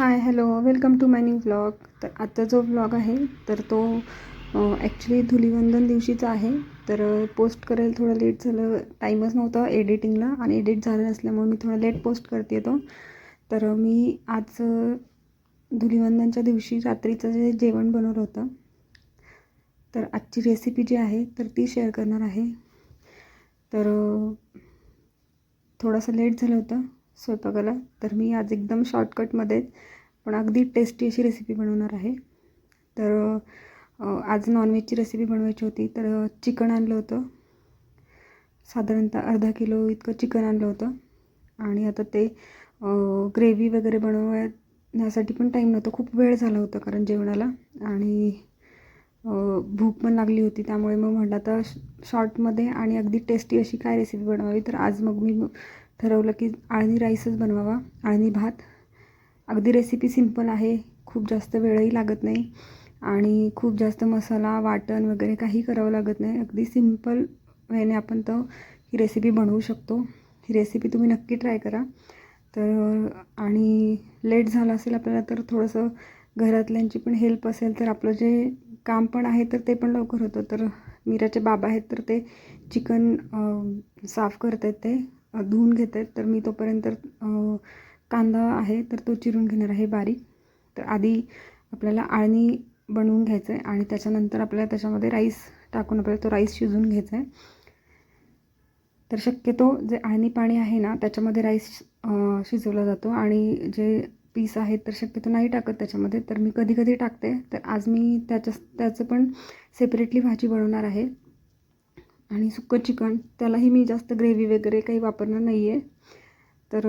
Hi hello welcome to my new vlog तर आजचा जो व्लॉग आहे तर तो ॲक्च्युली धुलीवंदन दिवशीचा आहे. तर पोस्ट करायला थोडं लेट झालं. टाईमच नव्हता एडिटिंगला आणि एडिट झालं नसल्यामुळे मी थोडं लेट पोस्ट करते तो. तर मी आज धुलीवंदनच्या दिवशी रात्रीचं जे जेवण बनवलं होतं तर आजची रेसिपी जी आहे तर ती शेअर करणार आहे. तर थोडासा थोडंसं लेट झालं होतं. स्वयंपाकाला. तर मी आज एकदम शॉर्टकटमध्ये पण अगदी टेस्टी अशी रेसिपी बनवणार आहे. तर आज नॉनव्हेजची रेसिपी बनवायची होती. तर चिकन आणलं होतं. साधारणतः अर्धा किलो इतकं चिकन आणलं होतं. आणि आता ते ग्रेव्ही वगैरे बनवण्यासाठी पण टाईम नव्हता. खूप वेळ झाला होता कारण जेवणाला. आणि भूक पण लागली होती. त्यामुळे मग म्हटलं आता श शॉर्टमध्ये आणि अगदी टेस्टी अशी काय रेसिपी बनवावी? तर आज मग मी ठरवलं की आळणी राईसच बनवावा. आळणी भात. अगदी रेसिपी सिंपल आहे. खूप जास्त वेळही लागत नाही. आणि खूप जास्त मसाला वाटण वगैरे काही करावं लागत नाही. अगदी सिंपल वेने आपण तो ही रेसिपी बनवू शकतो. ही रेसिपी तुम्ही नक्की ट्राय करा. तर आणि लेट झालं असेल आपल्याला तर थोडंसं घरातल्यांची पण हेल्प असेल तर आपलं जे काम पण आहे तर ते पण लवकर होतं. तर मीराचे बाबा आहेत तर ते चिकन साफ करत आहेत ते. धुवून घेत आहेत तर मी तोपर्यंत कांदा आहे तर तो चिरून घेणार आहे बारीक. तर आधी आपल्याला आळणी बनवून घ्यायचं आहे आणि त्याच्यानंतर आपल्याला त्याच्यामध्ये राईस टाकून आपल्याला तो राईस शिजून घ्यायचा आहे तर शक्यतो जे आळणी पाणी आहे ना त्याच्यामध्ये राईस शिजवला जातो आणि जे पीस आहेत तर शक्यतो नाही टाकत त्याच्यामध्ये. तर मी कधी कधी टाकते. तर आज मी त्याच्या त्याचं पण सेपरेटली भाजी बनवणार आहे. आणि सुक्कं चिकन त्यालाही मी जास्त ग्रेव्ही वगैरे काही वापरणार नाही आहे तर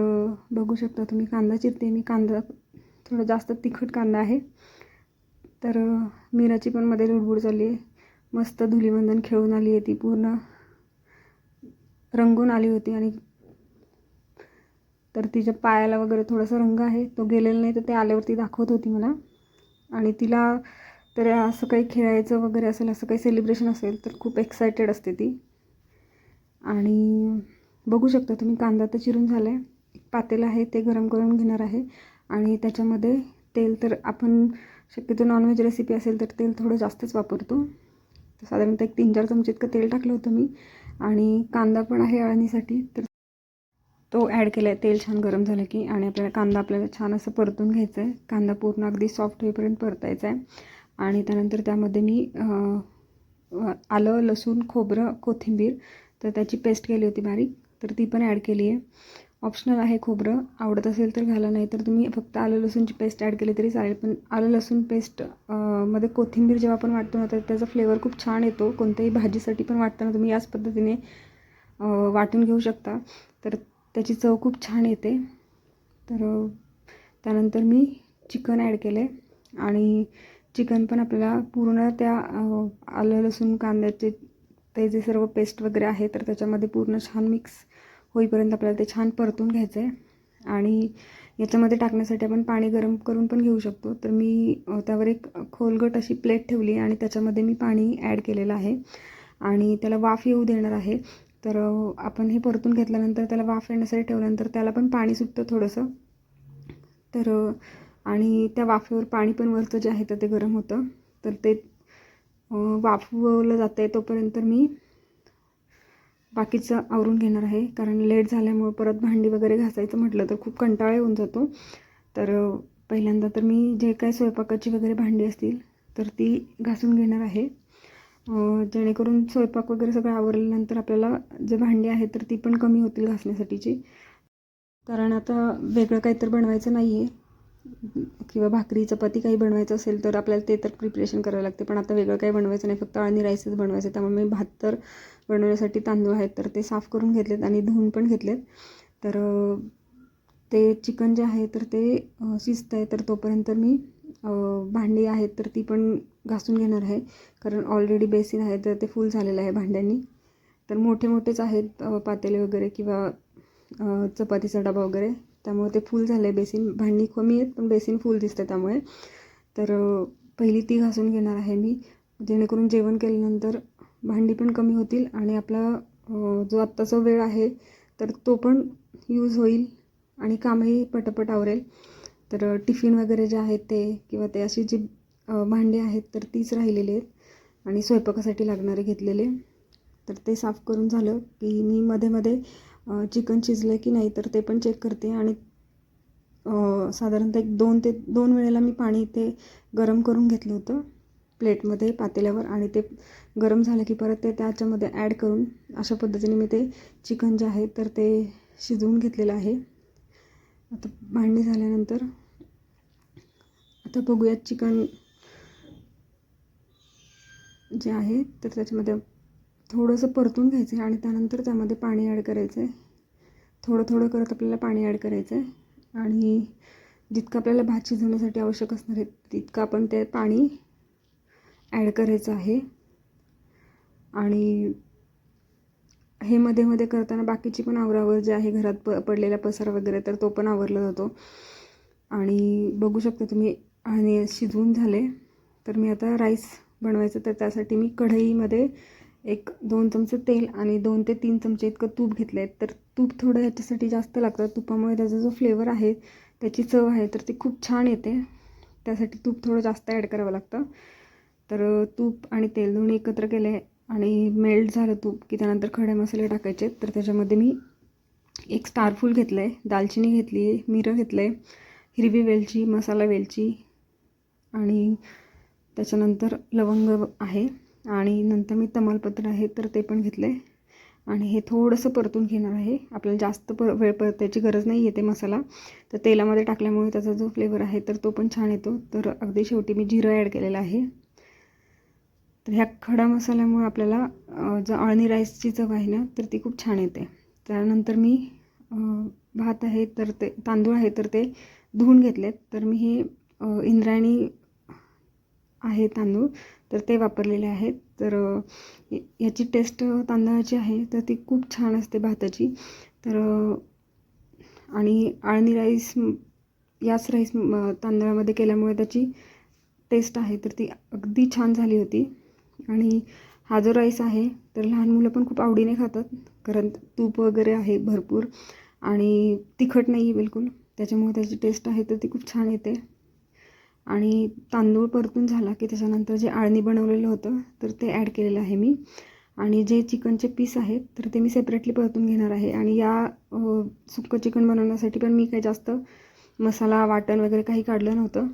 बघू शकता तुम्ही कांदा चिरते मी. कांदा थोडा जास्त तिखट कांदा आहे. तर मिराची मीराची पण मध्ये लुडबुड झाली आहे. मस्त धुलीवंदन खेळून आली आहे ती पूर्ण. रंगून आली होती आणि तर तिच्या पायाला वगैरे थोडासा रंग आहे. तो गेलेला नाही तर ते आल्यावरती दाखवत होती मला. आणि तिला तर असं काही खेळायचं वगैरे असेल असं काही सेलिब्रेशन असेल तर खूप एक्सायटेड असते ती. आणि बघू शकता तुम्ही कांदा तर चिरून झाला आहे एक पातेलं आहे ते गरम करून घेणार आहे. आणि त्याच्यामध्ये तेल तर आपण शक्यतो नॉनव्हेज रेसिपी असेल तर तेल थोडं जास्तच वापरतो. तर साधारणतः एक तीन चार चमचे इतकं तेल टाकलं होतं मी. आणि कांदा पण आहे अळणीसाठी तर तो ॲड केला आहे तेल छान गरम झालं की आणि आपल्याला कांदा आपल्याला छान असं परतून घ्यायचं आहे कांदा पूर्ण अगदी सॉफ्ट होईपर्यंत परतायचा आहे आणि त्यानंतर त्यामध्ये मी आलं लसूण खोबरं कोथिंबीर. तर त्याची पेस्ट केली होती बारीक तर ती पण ॲड केली आहे. ऑप्शनल आहे खोबरं. आवडत असेल तर घाला नाही तर तुम्ही फक्त आलं लसूणची पेस्ट ॲड केली तरी चालेल. पण आलं लसूण पेस्टमध्ये कोथिंबीर जेव्हा आपण वाटतो ना तर त्याचा फ्लेवर खूप छान येतो. कोणत्याही भाजीसाठी पण वाटताना तुम्ही याच पद्धतीने वाटून घेऊ शकता. तर त्याची चव खूप छान येते. तर त्यानंतर मी चिकन ॲड केले आणि चिकन पण आपल्याला पूर्ण त्या आलं लसूण कांद्याचे ते जे सर्व पेस्ट वगैरे आहे तर त्याच्यामध्ये पूर्ण छान मिक्स होईपर्यंत आपल्याला ते छान परतून घ्यायचं आहे आणि याच्यामध्ये टाकण्यासाठी आपण पाणी गरम करून पण घेऊ शकतो. तर मी त्यावर एक खोलगट अशी प्लेट ठेवली आणि त्याच्यामध्ये मी पाणी ॲड केलेलं आहे. आणि त्याला वाफ येऊ देणार आहे. तर आपण हे परतून घेतल्यानंतर त्याला वाफ येण्यासाठी ठेवल्यानंतर त्याला पण पाणी सुटतं थोडंसं. तर आणि त्या वाफेवर पाणी पण वरचं जे आहे तर ते गरम होतं. तर ते वाफवलं जातं आहे तोपर्यंत मी बाकीचं आवरून घेणार आहे. कारण लेट झाल्यामुळं परत भांडी वगैरे घासायचं म्हटलं तर खूप कंटाळा येऊन जातो. तर पहिल्यांदा तर मी जे काय स्वयंपाकाची वगैरे भांडी असतील तर ती घासून घेणार आहे. जेणेकरून स्वयंपाक वगैरे सगळं आवरल्यानंतर आपल्याला जे भांडी आहेत तर ती पण कमी होतील घासण्यासाठीची. कारण आता वेगळं काहीतरी बनवायचं नाही आहे किंवा भाकरी चपाती काही बनवायचं असेल तर आपल्याला ते तर प्रिपरेशन करावं लागते. पण आता वेगळं काही बनवायचं नाही. फक्त आणि राईसच बनवायचं आहे. त्यामुळे मी भात तर बनवण्यासाठी तांदूळ आहेत. तर ते साफ करून घेतलेत आणि धुवून पण घेतलेत. तर ते चिकन जे आहे तर ते अ, शिजतं आहे. तर तोपर्यंत मी भांडी आहेत तर ती पण घासून घेणार आहे. कारण ऑलरेडी बेसिन आहे. तर ते फुल झालेलं आहे भांड्यांनी. तर मोठे मोठेच आहेत पातेले वगैरे किंवा चपातीचा डबा वगैरे. त्यामुळे ते फुल झालं आहे बेसिन भांडी कमी आहेत पण बेसिन फुल दिसतं त्यामुळे. तर पहिली ती घासून घेणार आहे मी. जेणेकरून जेवण केल्यानंतर भांडी पण कमी होतील आणि आपला जो आत्ताचा वेळ आहे तर तो पण यूज होईल आणि कामही पटापट आवरेल. तर टिफिन वगैरे जे आहेत ते किंवा ते अशी जी भांडी आहेत तर तीच राहिलेली आहेत आणि स्वयंपाकासाठी लागणारे घेतलेले. तर ते साफ करून झालं की मी मध्ये मध्ये चिकन शिजलं की नाही तर ते पण चेक करते आणि साधारणतः एक दोन ते दोन वेळेला मी पाणी ते गरम करून घेतलं होतं प्लेटमध्ये पातेल्यावर आणि ते गरम झालं की परत ते त्याच्यामध्ये ॲड करून अशा पद्धतीने मी ते चिकन जे आहे तर ते शिजवून घेतलेलं आहे. आता भांडी झाल्यानंतर आता बघूयात चिकन जे आहे तर त्याच्यामध्ये थोडंसं परतून घ्यायचं आहे आणि त्यानंतर त्यामध्ये पाणी ॲड करायचं आहे. थोडं थोडं करत आपल्याला पाणी ॲड करायचं आहे. आणि जितकं आपल्याला भात शिजवण्यासाठी आवश्यक असणार आहे तितकं आपण ते पाणी ॲड करायचं आहे. आणि हे मध्ये मध्ये करताना बाकीची पण आवरावर जे आहे घरात प पडलेला पसारा वगैरे तर तो पण आवरला जातो. आणि बघू शकता तुम्ही आणि शिजवून झाले तर मी आता राईस बनवायचं तर त्यासाठी मी कढईमध्ये एक दोन चमचे तेल आणि दोन ते तीन चमचे इतकं तूप घेतलं आहे तर तूप थोडं ह्याच्यासाठी जास्त लागतं. तुपामुळे त्याचा जो फ्लेवर आहे त्याची चव आहे तर ती खूप छान येते. त्यासाठी तूप थोडं जास्त ॲड करावं लागतं. तर तूप आणि तेल दोन्ही एकत्र केले आणि मेल्ट झालं तूप की त्यानंतर खडे मसाले टाकायचे. तर त्याच्यामध्ये मी एक स्टारफूल घेतलं आहे दालचिनी घेतली आहे मिरं घेतलं आहे हिरवी वेलची मसाला वेलची आणि त्याच्यानंतर लवंग आहे. आणि नंतर मी तमालपत्र आहे तर ते पण घेतलं. आहे आणि हे थोडंसं परतून घेणार आहे. आपल्याला जास्त पर वेळ परतायची गरज नाही येते मसाला. तर तेलामध्ये टाकल्यामुळे त्याचा जो फ्लेवर आहे तर तो पण छान येतो. तर अगदी शेवटी मी जिरं ॲड केलेलं आहे. तर ह्या खडा मसाल्यामुळे आपल्याला जो अळणी राईसची चव आहे ना तर ती खूप छान येते. त्यानंतर मी भात आहे तर ते तांदूळ आहे तर ते धुवून घेतलेत. तर मी हे इंद्रायणी आहे तांदूळ. तर ते वापरलेले आहेत. तर याची टेस्ट तांदळाची आहे. तर ती खूप छान असते भाताची. तर आणि आळणी राईस याच राईस तांदळामध्ये केल्यामुळे त्याची टेस्ट आहे. तर ती अगदी छान झाली होती. आणि हा जो राईस आहे तर लहान मुलं पण खूप आवडीने खातात. कारण तूप वगैरे आहे भरपूर. आणि तिखट नाही आहे बिलकुल. त्याच्यामुळे त्याची टेस्ट आहे तर ती खूप छान येते. आणि तांदूळ परतून झाला की त्याच्यानंतर जे आळणी बनवलेलं होतं तर ते ॲड केलेलं आहे मी. आणि जे चिकनचे पीस आहेत तर ते मी सेपरेटली परतून घेणार आहे. आणि या सुक्कं चिकन बनवण्यासाठी पण मी काही जास्त मसाला वाटण वगैरे काही काढलं नव्हतं.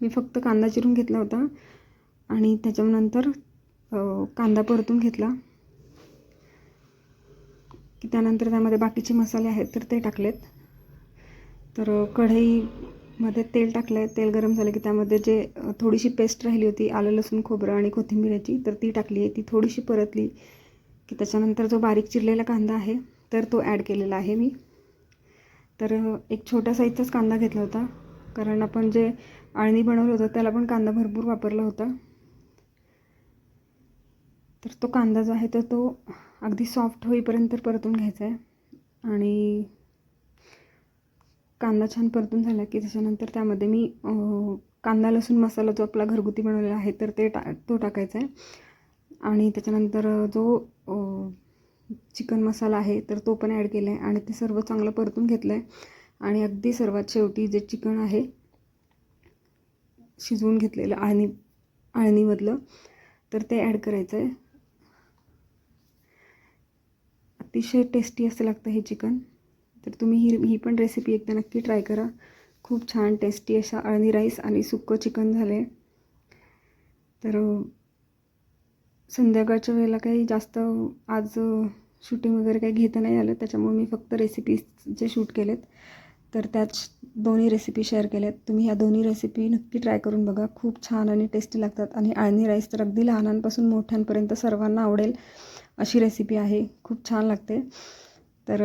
मी फक्त कांदा चिरून घेतला होता. आणि त्याच्यानंतर कांदा परतून घेतला. की त्यानंतर त्यामध्ये बाकीचे मसाले आहेत तर ते टाकलेत. तर कढई मध्ये तेल टाकलं आहे तेल गरम झालं की त्यामध्ये जे थोडीशी पेस्ट राहिली होती आलं लसूण खोबरं आणि कोथिंबीराची तर ती टाकली आहे. ती थोडीशी परतली की त्याच्यानंतर जो बारीक चिरलेला कांदा आहे तर तो ॲड केलेला आहे मी. तर एक छोट्या साईजचाच कांदा घेतला होता कारण आपण जे आळणी बनवलं होतं त्याला पण कांदा भरपूर वापरला होता. तर तो कांदा जो आहे तर तो अगदी सॉफ्ट होईपर्यंत परतून घ्यायचा आहे. आणि कांदा छान परतून झाला की त्याच्यानंतर त्यामध्ये मी कांदा लसूण मसाला जो आपला घरगुती बनवलेला आहे तर ते टा तो टाकायचा आहे. आणि त्याच्यानंतर जो चिकन मसाला आहे तर तो पण ॲड केला आहे. आणि ते सर्व चांगलं परतून घेतलं आहे. आणि अगदी सर्वात शेवटी जे चिकन आहे शिजवून घेतलेलं आळणी आळणीमधलं तर ते ॲड करायचं आहे. अतिशय टेस्टी असं लागतं हे चिकन. तर तुम्ही ही ही पण रेसिपी एकदा नक्की ट्राय करा. खूप छान टेस्टी अशा अळणी राईस आणि सुक्कं चिकन झाले. तर संध्याकाळच्या वेळेला काही जास्त आज शूटिंग वगैरे काही घेता नाही आलं. त्याच्यामुळे मी फक्त रेसिपीज जे शूट केलेत तर त्याच दोन्ही रेसिपी शेअर केल्यात. तुम्ही ह्या दोन्ही रेसिपी नक्की ट्राय करून बघा. खूप छान आणि टेस्टी लागतात. आणि आळणी राईस तर अगदी लहानांपासून मोठ्यांपर्यंत सर्वांना आवडेल अशी रेसिपी आहे. खूप छान लागते. तर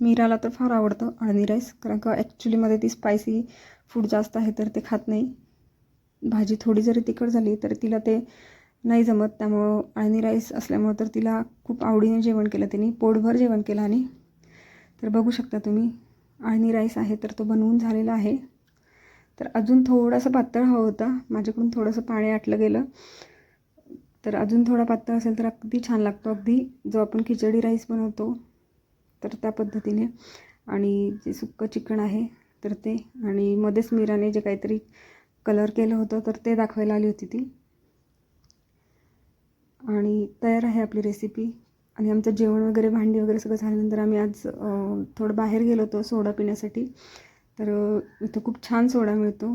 मीराला तर फार आवडतं अळणी राईस कारण का ॲक्च्युलीमध्ये ती स्पायसी फूड जास्त आहे तर ते खात नाही. भाजी थोडी जरी तिखट झाली तर तिला ते नाही जमत. त्यामुळं अळणी राईस असल्यामुळं तर तिला खूप आवडीने जेवण केलं तिने पोटभर जेवण केलं आणि तर बघू शकता तुम्ही अळणी राईस आहे तर तो बनवून झालेला आहे. तर अजून थोडासा पातळ हवं होता माझ्याकडून थोडंसं पाणी आटलं गेलं. तर अजून थोडा पातळ असेल तर अगदी छान लागतो अगदी जो आपण खिचडी राईस बनवतो. तर त्या पद्धतीने. आणि जे सुक्कं चिकन आहे तर ते. आणि मध्येच मीराने जे काहीतरी कलर केलं होतं तर ते दाखवायला आली होती ती. आणि तयार आहे आपली रेसिपी आणि आमचं जेवण वगैरे भांडी वगैरे सगळं झाल्यानंतर आम्ही आज थोडं बाहेर गेलो होतो सोडा पिण्यासाठी. तर इथं खूप छान सोडा मिळतो.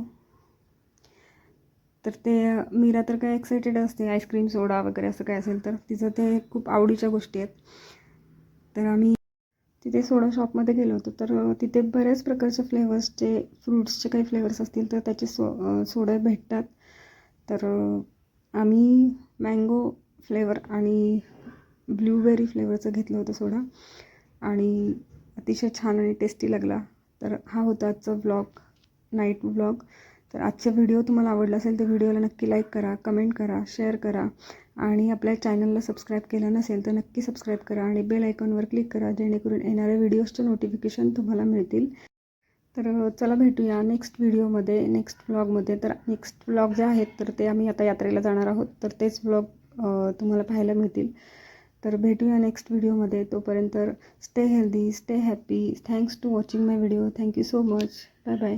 तर ते मीरा तर काय एक्सायटेड असते आईस्क्रीम सोडा वगैरे असं काय असेल तर. तिचं ते खूप आवडीच्या गोष्टी आहेत. तर आम्ही तिथे सोडा शॉपमध्ये गेलो होतो. तर तिथे बऱ्याच प्रकारचे फ्लेवर्सचे फ्रूट्सचे काही फ्लेवर्स असतील तर त्याचे सो सोडे भेटतात. तर आम्ही मँगो फ्लेवर आणि ब्ल्यूबेरी फ्लेवरचं घेतलं होतं सोडा. आणि अतिशय छान आणि टेस्टी लागला. तर हा होता आजचा ब्लॉग नाईट ब्लॉग तर आजचा व्हिडिओ तुम्हाला आवडला असेल तर व्हिडिओला नक्की लाईक करा कमेंट करा शेअर करा. आणि आपल्या चॅनलला सबस्क्राईब केलं नसेल तर नक्की सबस्क्राईब करा आणि बेल आयकॉनवर क्लिक करा जेणेकरून येणाऱ्या व्हिडिओजचे नोटिफिकेशन तुम्हाला मिळतील. तर चला भेटूया नेक्स्ट व्हिडिओमध्ये नेक्स्ट व्लॉगमध्ये तर नेक्स्ट व्लॉग जे आहेत तर ते आम्ही आता यात्रेला जाणार आहोत. तर तेच व्लॉग तुम्हाला पाहायला मिळतील. तर भेटूया नेक्स्ट व्हिडिओमध्ये तोपर्यंत stay healthy stay happy thanks to watching my video thank you so much bye bye